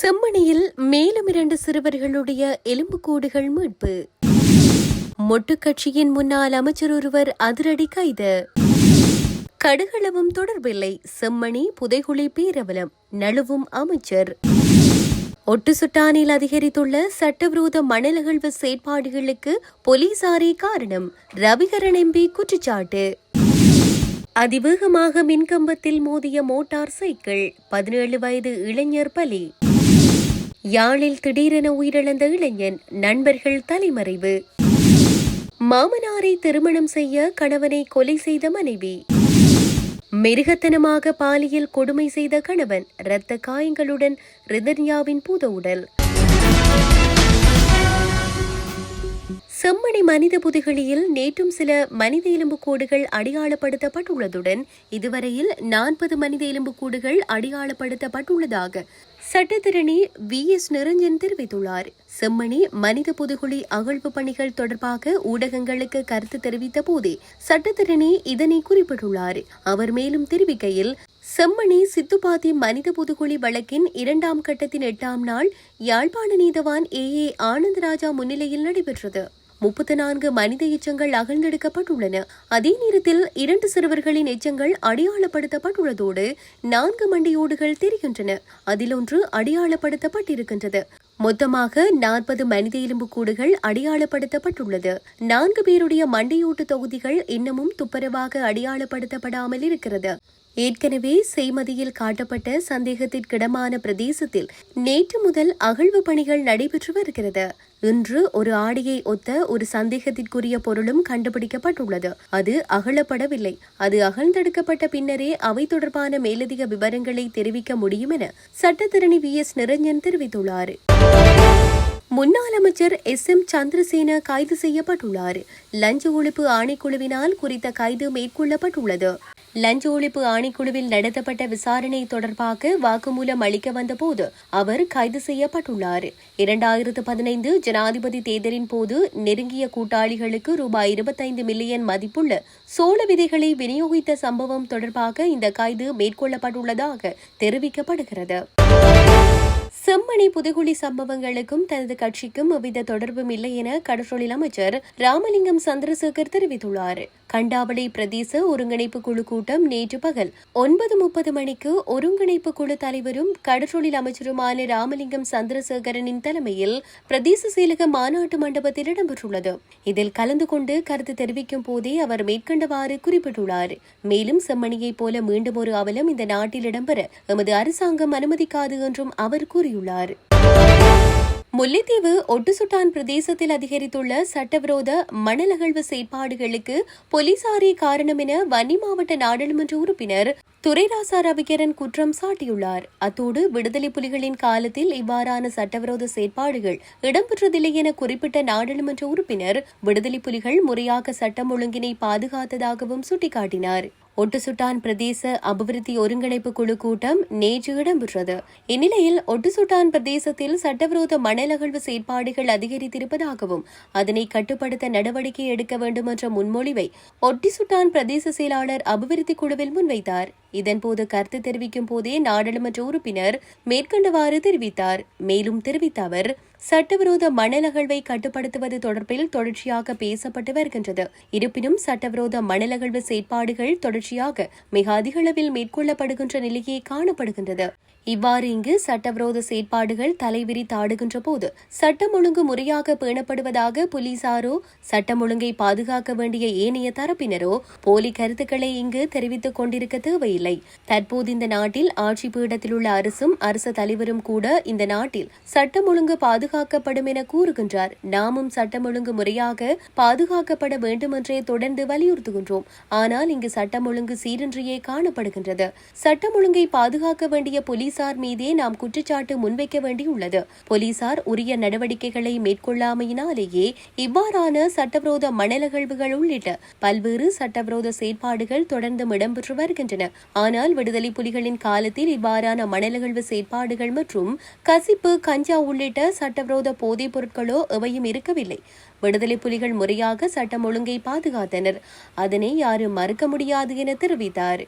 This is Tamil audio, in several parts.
செம்மணியில் மேலும் இரண்டு சிறுவர்களுடைய எலும்புக்கூடுகள் மீட்பு. மொட்டு கட்சியின் முன்னாள் அமைச்சர் ஒருவர் அதிரடி கைது. கடுகளவும் தொடர்பில்லை. செம்மணி புதைகுழி பேரவலம் நழுவும் அமைச்சர். ஒட்டு சுட்டானில் அதிகரித்துள்ள சட்டவிரோத மணல் அகழ்வு செயற்பாடுகளுக்கு போலீசாரே காரணம். ரவிகரன் எம்பி குற்றச்சாட்டு. அதிவேகமாக மின்கம்பத்தில் மோதிய மோட்டார் சைக்கிள் பதினேழு வயது இளைஞர் பலி. யாழில் திடீரென உயிரிழந்த இளைஞன் நண்பர்கள் தலைமறைவு. மாமனாரை திருமணம் செய்ய கணவனை கொலை செய்த மனைவி. மிருகத்தனமாக பாலியல் கொடுமை செய்த கணவன் இரத்த காயங்களுடன் ரிதன்யாவின் பூத உடல். செம்மணி மனித புதுகளியில் நேற்றும் சில மனித எலும்புக்கூடுகள் அடையாளப்படுத்தப்பட்டுள்ளதுடன் இதுவரையில் நாற்பது மனித எலும்புக்கூடுகள் அடையாளப்படுத்தப்பட்டுள்ளதாக சட்டத்திரணி வி எஸ் நிரஞ்சன் தெரிவித்துள்ளார். செம்மணி மனித புதுகுழி அகழ்வு பணிகள் தொடர்பாக ஊடகங்களுக்கு கருத்து தெரிவித்த போதே சட்டத்திரணி இதனை குறிப்பிட்டுள்ளார். அவர் மேலும் தெரிவிக்கையில் செம்மணி சித்துப்பாத்தி மனித புதுகுழி வழக்கின் இரண்டாம் கட்டத்தின் எட்டாம் நாள் யாழ்ப்பாண நீதவான் ஏ ஏ ஆனந்தராஜா முன்னிலையில் நடைபெற்றது. முப்பத்தி நான்கு மனித எச்சங்கள் அகழ்ந்தெடுக்கப்பட்டுள்ளன. அதே நேரத்தில் இரண்டு சிறுவர்களின் எச்சங்கள் அடையாளப்படுத்தப்பட்டுள்ளதோடு நான்கு மண்டையோடுகள் தெரிகின்றன. அதில் ஒன்று அடையாளப்படுத்தப்பட்டிருக்கின்றது. மொத்தமாக நாற்பது மனித எலும்பு கூடுகள் அடையாளப்படுத்தப்பட்டுள்ளது. நான்கு பேருடைய மண்டையோட்டு தொகுதிகள் இன்னமும் துப்பரவாக அடையாளப்படுத்தப்படாமல் இருக்கிறது. ஏற்கனவே செய்மதியில் காட்டப்பட்ட சந்தேகத்திற்கிடமான பிரதேசத்தில் நேற்று முதல் அகழ்வு பணிகள் நடைபெற்று வருகிறது. இன்று ஒரு ஆடியை ஒத்த ஒரு சந்தேகத்திற்குரிய பொருளும் கண்டுபிடிக்கப்பட்டுள்ளது. அது அகழப்படவில்லை அது அகழ்ந்தெடுக்கப்பட்ட பின்னரே அவை தொடர்பான மேலதிக விவரங்களை தெரிவிக்க முடியும் என சட்டத்திரணி வி. எஸ். நிரஞ்சன் தெரிவித்துள்ளார். முன்னாள் அமைச்சர் எஸ். எம். சந்திரசேன கைது செய்யப்பட்டுள்ளார். லஞ்ச ஒழிப்பு ஆணைக்குழுவினால் குறித்த கைது மேற்கொள்ளப்பட்டுள்ளது. லஞ்ச ஒழிப்பு ஆணைக்குழுவில் நடத்தப்பட்ட விசாரணை தொடர்பாக வாக்குமூலம் அளிக்க வந்தபோது அவர் கைது செய்யப்பட்டுள்ளார். இரண்டாயிரத்து பதினைந்து ஜனாதிபதி தேர்தலின் போது நெருங்கிய கூட்டாளிகளுக்கு ரூபாய் இருபத்தைந்து மில்லியன் மதிப்புள்ள சோள விதைகளை விநியோகித்த சம்பவம் தொடர்பாக இந்த கைது மேற்கொள்ளப்பட்டுள்ளதாக தெரிவிக்கப்படுகிறது. செம்மணி புதுகுழி சம்பவங்களுக்கும் தனது கட்சிக்கும் எவ்வித தொடர்பும் இல்லை என கடற்றொழில் அமைச்சர் ராமலிங்கம் சந்திரசேகர் தெரிவித்துள்ளார். கண்டாவளை பிரதேச ஒருங்கிணைப்பு குழு கூட்டம் நேற்று பகல் ஒன்பது முப்பது மணிக்கு ஒருங்கிணைப்பு குழு தலைவரும் கடற்றொழில் அமைச்சருமான ராமலிங்கம் சந்திரசேகரனின் தலைமையில் பிரதேச செயலக மாநாட்டு மண்டபத்தில் இடம்பெற்றுள்ளது. இதில் கலந்து கொண்டு கருத்து தெரிவிக்கும் போதே அவர் மேற்கண்டவாறு குறிப்பிட்டுள்ளார். மேலும் செம்மணியைப் போல மீண்டும் ஒரு அவலம் இந்த நாட்டில் இடம்பெற எமது அரசாங்கம் அனுமதிக்காது என்றும் அவர் கூறியுள்ளார். முல்லைத்தீவு ஒட்டுசுட்டான் பிரதேசத்தில் அதிகரித்துள்ள சட்டவிரோத மணல் அகழ்வு செயற்பாடுகளுக்கு போலீசாரே காரணம் என வன்னி மாவட்ட நாடாளுமன்ற உறுப்பினர் துரைராசா ரவிகரன் குற்றம் சாட்டியுள்ளார். அத்தோடு விடுதலை புலிகளின் காலத்தில் இவ்வாறான சட்டவிரோத செயற்பாடுகள் இடம்பெற்றதில்லை என குறிப்பிட்ட நாடாளுமன்ற உறுப்பினர் விடுதலை புலிகள் முறையாக சட்டம் ஒழுங்கினை பாதுகாத்ததாகவும் சுட்டிக்காட்டினார். ஒட்டுசுட்டான் பிரதேச அபிவிருத்தி ஒருங்கிணைப்பு குழு கூட்டம் நேற்று இடம்பெற்றது. இந்நிலையில் ஒட்டுசுட்டான் பிரதேசத்தில் சட்டவிரோத மணல் அகழ்வு செயற்பாடுகள் அதிகரித்திருப்பதாகவும் அதனை கட்டுப்படுத்த நடவடிக்கை எடுக்க வேண்டும் என்ற முன்மொழிவை ஒட்டிசுட்டான் பிரதேச செயலாளர் அபிவிருத்தி குழுவில் முன்வைத்தார். இதன்போது கருத்து தெரிவிக்கும் போதே நாடாளுமன்ற உறுப்பினர் மேற்கண்டவாறு தெரிவித்தார். மேலும் தெரிவித்த அவர் சட்டவிரோத மணல் அகழ்வை கட்டுப்படுத்துவது தொடர்பில் தொடர்ச்சியாக பேசப்பட்டு வருகின்றது. இருப்பினும் சட்டவிரோத மணல் அகழ்வு செயற்பாடுகள் தொடர்ச்சியாக மிக அதிக அளவில் மேற்கொள்ளப்படுகின்ற நிலையே காணப்படுகின்றது. இவ்வாறு இங்கு சட்டவிரோத செயற்பாடுகள் தலைவிரித்தாடுகின்ற போது சட்டம் ஒழுங்கு முறையாக பேணப்படுவதாக போலீசாரோ சட்டம் ஒழுங்கை பாதுகாக்க வேண்டிய ஏனைய தரப்பினரோ போலி கருத்துக்களை இங்கு தெரிவித்துக் கொண்டிருக்க தேவையில்லை. தற்போது இந்த நாட்டில் ஆட்சி பீடத்தில் உள்ள அரசும் அரசு தலைவரும் கூட இந்த நாட்டில் சட்டம் ஒழுங்கு பாதுகாக்கப்படும் என கூறுகின்றார். நாமும் சட்டம் ஒழுங்கு முறையாக பாதுகாக்கப்பட வேண்டும் என்றே தொடர்ந்து வலியுறுத்துகின்றோம். ஆனால் இங்கு சட்டம் ஒழுங்கு சீரின்றியே காணப்படுகின்றது. சட்டம் ஒழுங்கை பாதுகாக்க வேண்டிய போலீசார் மீதே நாம் குற்றச்சாட்டு முன்வைக்க வேண்டியுள்ளது. போலீசார் உரிய நடவடிக்கைகளை மேற்கொள்ளாமையினாலேயே இவ்வாறான சட்டவிரோத மணல் உள்ளிட்ட பல்வேறு சட்டவிரோத செயற்பாடுகள் தொடர்ந்து இடம்பெற்று வருகின்றன. ஆனால் விடுதலை புலிகளின் காலத்தில் இவ்வாறான மணல் செயற்பாடுகள் மற்றும் கசிப்பு கஞ்சா உள்ளிட்ட சட்ட சட்டவிரோத போதைப் பொருட்களோ எவையும் இருக்கவில்லை. விடுதலை புலிகள் முறையாக சட்டம் ஒழுங்கை பாதுகாத்தனர். அதனை யாரும் மறுக்க முடியாது என தெரிவித்தார்.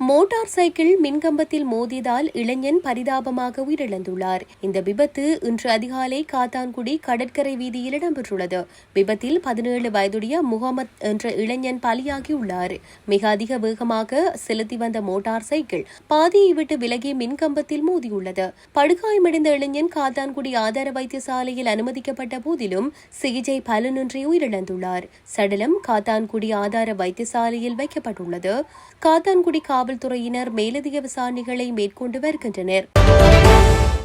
மோட்டார் சைக்கிள் மின்கம்பத்தில் மோதியதால் இளைஞன் பரிதாபமாக உயிரிழந்துள்ளார். இந்த விபத்து இன்று அதிகாலை காத்தான்குடி கடற்கரை வீதியில் இடம்பெற்றுள்ளது. விபத்தில் பதினேழு வயதுடைய முகமது என்ற இளைஞன் பலியாகியுள்ளார். மிக அதிக வேகமாக செலுத்தி வந்த மோட்டார் சைக்கிள் பாதியை விட்டு விலகி மின்கம்பத்தில் மோதியுள்ளது. படுகாயமடைந்த இளைஞன் காத்தான்குடி ஆதார வைத்தியசாலையில் அனுமதிக்கப்பட்ட போதிலும் சிகிச்சை பலனின்றி உயிரிழந்துள்ளார். சடலம் காத்தான்குடி ஆதார வைத்தியசாலையில் வைக்கப்பட்டுள்ளது. காத்தான்குடி காவல்துறையினர் மேலதிக விசாரணைகளை மேற்கொண்டு வருகின்றனர்.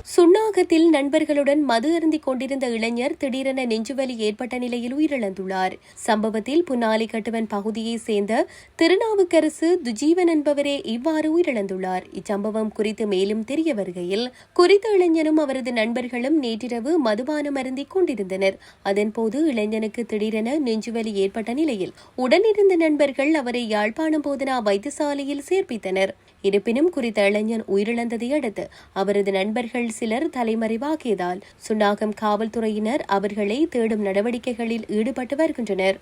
சுன்னாகத்தில் நண்பர்களுடன் மது அருந்திக் கொண்டிருந்த இளைஞர் திடீரென நெஞ்சுவலி ஏற்பட்ட நிலையில் உயிரிழந்துள்ளார். சம்பவத்தில் புன்னாலி கட்டுவன் பகுதியைச் சேர்ந்த திருநாவுக்கரசு துஜீவன் என்பவரே இவ்வாறு உயிரிழந்துள்ளார். இச்சம்பவம் குறித்து மேலும் தெரிய வருகையில் குறித்த இளைஞனும் அவரது நண்பர்களும் நேற்றிரவு மதுபானம் அருந்திக் கொண்டிருந்தனர். அதன்போது இளைஞனுக்கு திடீரென நெஞ்சுவலி ஏற்பட்ட நிலையில் உடனிருந்த நண்பர்கள் அவரை யாழ்ப்பாணம் போதனா வைத்தியசாலையில் சேர்ப்பித்தனர். இருப்பினும் குறித்த இளைஞன் உயிரிழந்ததை அடுத்து அவரது நண்பர்கள் சிலர் தலைமறைவாகியதால் சுன்னாகம் காவல்துறையினர் அவர்களை தேடும் நடவடிக்கைகளில் ஈடுபட்டு வருகின்றனர்.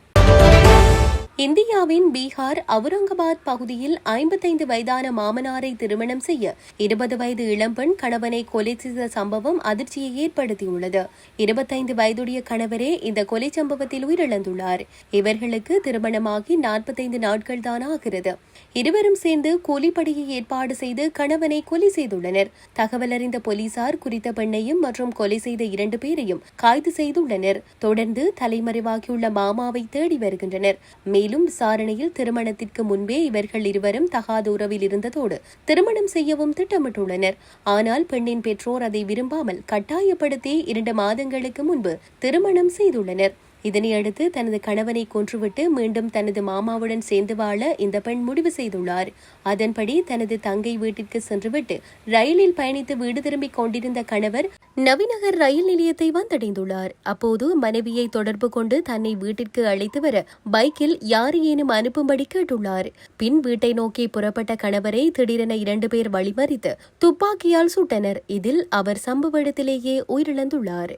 இந்தியாவின் பீகார் அவுரங்காபாத் பகுதியில் ஐம்பத்தைந்து வயதான மாமனாரை திருமணம் செய்ய இருபது வயது இளம்பெண் கணவனை கொலை செய்த சம்பவம் அதிர்ச்சியை ஏற்படுத்தியுள்ளது. இருபத்தைந்து வயதுடைய கணவரே இந்த கொலை சம்பவத்தில் உயிரிழந்துள்ளார். இவர்களுக்கு திருமணமாகி நாற்பத்தைந்து நாட்கள் தான் ஆகிறது. இருவரும் சேர்ந்து கூலிப்படையை ஏற்பாடு செய்து கணவனை கொலை செய்துள்ளனர். தகவல் அறிந்த போலீசார் குறித்த பெண்ணையும் மற்றும் கொலை செய்த இரண்டு பேரையும் கைது செய்துள்ளனர். தொடர்ந்து தலைமறைவாகியுள்ள மாமாவை தேடி வருகின்றனர். மேலும் விசாரணையில் திருமணத்திற்கு முன்பே இவர்கள் இருவரும் தகாத உறவில் இருந்ததோடு திருமணம் செய்யவும் திட்டமிட்டுள்ளனர். ஆனால் பெண்ணின் பெற்றோர் அதை விரும்பாமல் கட்டாயப்படுத்தி இரண்டு மாதங்களுக்கு முன்பு திருமணம் செய்துள்ளனர். இதனையடுத்து தனது கணவனை கொன்றுவிட்டு மீண்டும் தனது மாமாவுடன் சேர்ந்து வாழ இந்த பெண் முடிவு செய்துள்ளார். அதன்படி தனது தங்கை வீட்டிற்கு சென்றுவிட்டு ரயிலில் பயணித்து வீடு திரும்பிக் கொண்டிருந்த கணவர் நவிநகர் ரயில் நிலையத்தை வந்தடைந்துள்ளார். அப்போது மனைவியை தொடர்பு கொண்டு தன்னை வீட்டிற்கு அழைத்து வர பைக்கில் யாரையேனும் அனுப்பும்படி கேட்டுள்ளார். பின் வீட்டை நோக்கி புறப்பட்ட கணவரை திடீரென இரண்டு பேர் வழிமறித்து துப்பாக்கியால் சுட்டனர். இதில் அவர் சம்பவ இடத்திலேயே உயிரிழந்துள்ளார்.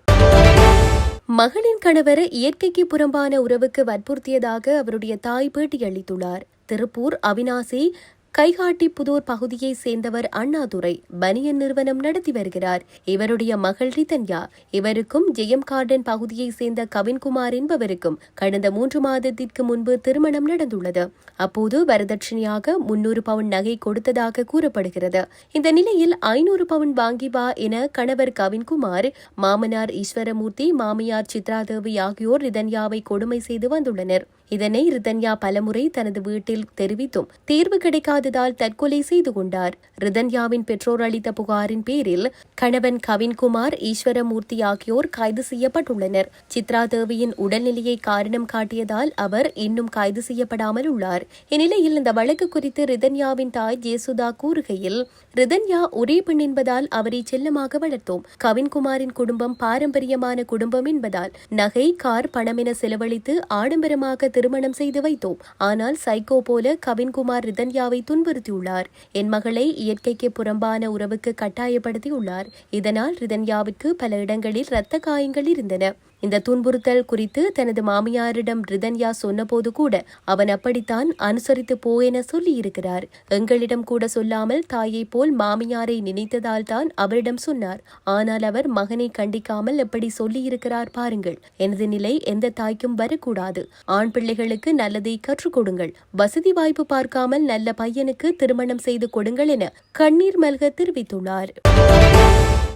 மகளின் கணவர் இயற்கைக்கு புறம்பான உறவுக்கு வற்புறுத்தியதாக அவருடைய தாய் பேட்டியளித்துள்ளார் திருப்பூர் அவினாசி கைகாட்டி புதூர் பகுதியை சேர்ந்தவர் அண்ணாதுரை பனியன் நிறுவனம் நடத்தி வருகிறார். இவருடைய மகள் ரிதன்யா இவருக்கும் ஜெயம் கார்டன் பகுதியை சேர்ந்த கவின்குமார் என்பவருக்கும் கடந்த மூன்று மாதத்திற்கு முன்பு திருமணம் நடந்துள்ளது. அப்போது வரதட்சணையாக முன்னூறு பவுன் நகை கொடுத்ததாக கூறப்படுகிறது. இந்த நிலையில் ஐநூறு பவுன் வாங்கி வா என கணவர் கவின்குமார் மாமனார் ஈஸ்வரமூர்த்தி மாமியார் சித்ராதேவி ஆகியோர் ரிதன்யாவை கொடுமை செய்து வந்துள்ளனர். இதனை ரிதன்யா பலமுறை தனது வீட்டில் தெரிவித்தும் தீர்வு கிடைக்காததால் தற்கொலை செய்து கொண்டார். ரிதன்யாவின் பெற்றோர் அளித்த புகாரின் பேரில் கணவன் கவின்குமார் ஈஸ்வரமூர்த்தி ஆகியோர் கைது செய்யப்பட்டுள்ளனர். சித்ரா தேவியின் உடல்நிலையை காரணம் காட்டியதால் அவர் இன்னும் கைது செய்யப்படாமல் உள்ளார். இந்நிலையில் இந்த வழக்கு குறித்து ரிதன்யாவின் தாய் ஜேசுதா கூறுகையில் ரிதன்யா ஒரே பெண் என்பதால் அவரை செல்லமாக வளர்த்தோம். கவின்குமாரின் குடும்பம் பாரம்பரியமான குடும்பம் என்பதால் நகை கார் பணம் என செலவழித்து ஆடம்பரமாக திருமணம் செய்து வைத்தோம். ஆனால் சைக்கோ போல கவின்குமார் ரிதன்யாவை துன்புறுத்தியுள்ளார். என் மகளை இயற்கைக்கு புறம்பான உறவுக்கு கட்டாயப்படுத்தியுள்ளார். இதனால் ரிதன்யாவிற்கு பல இடங்களில் இரத்த காயங்கள் இருந்தன. இந்த துன்புறுத்தல் குறித்து தனது மாமியாரிடம் ரிதன்யா சொன்னபோது கூட அவன் அப்படித்தான் அனுசரித்து போ என சொல்லியிருக்கிறார். எங்களிடம் கூட சொல்லாமல் தாயை போல் மாமியாரை நினைத்ததால் தான் அவரிடம் சொன்னார். ஆனால் அவர் மகனை கண்டிக்காமல் எப்படி சொல்லியிருக்கிறார் பாருங்கள். எனது நிலை எந்த தாய்க்கும் வரக்கூடாது. ஆண் பிள்ளைகளுக்கு நல்லதை கற்றுக் கொடுங்கள். வசதி வாய்ப்பு பார்க்காமல் நல்ல பையனுக்கு திருமணம் செய்து கொடுங்கள் என கண்ணீர் மல்க தெரிவித்துள்ளார்.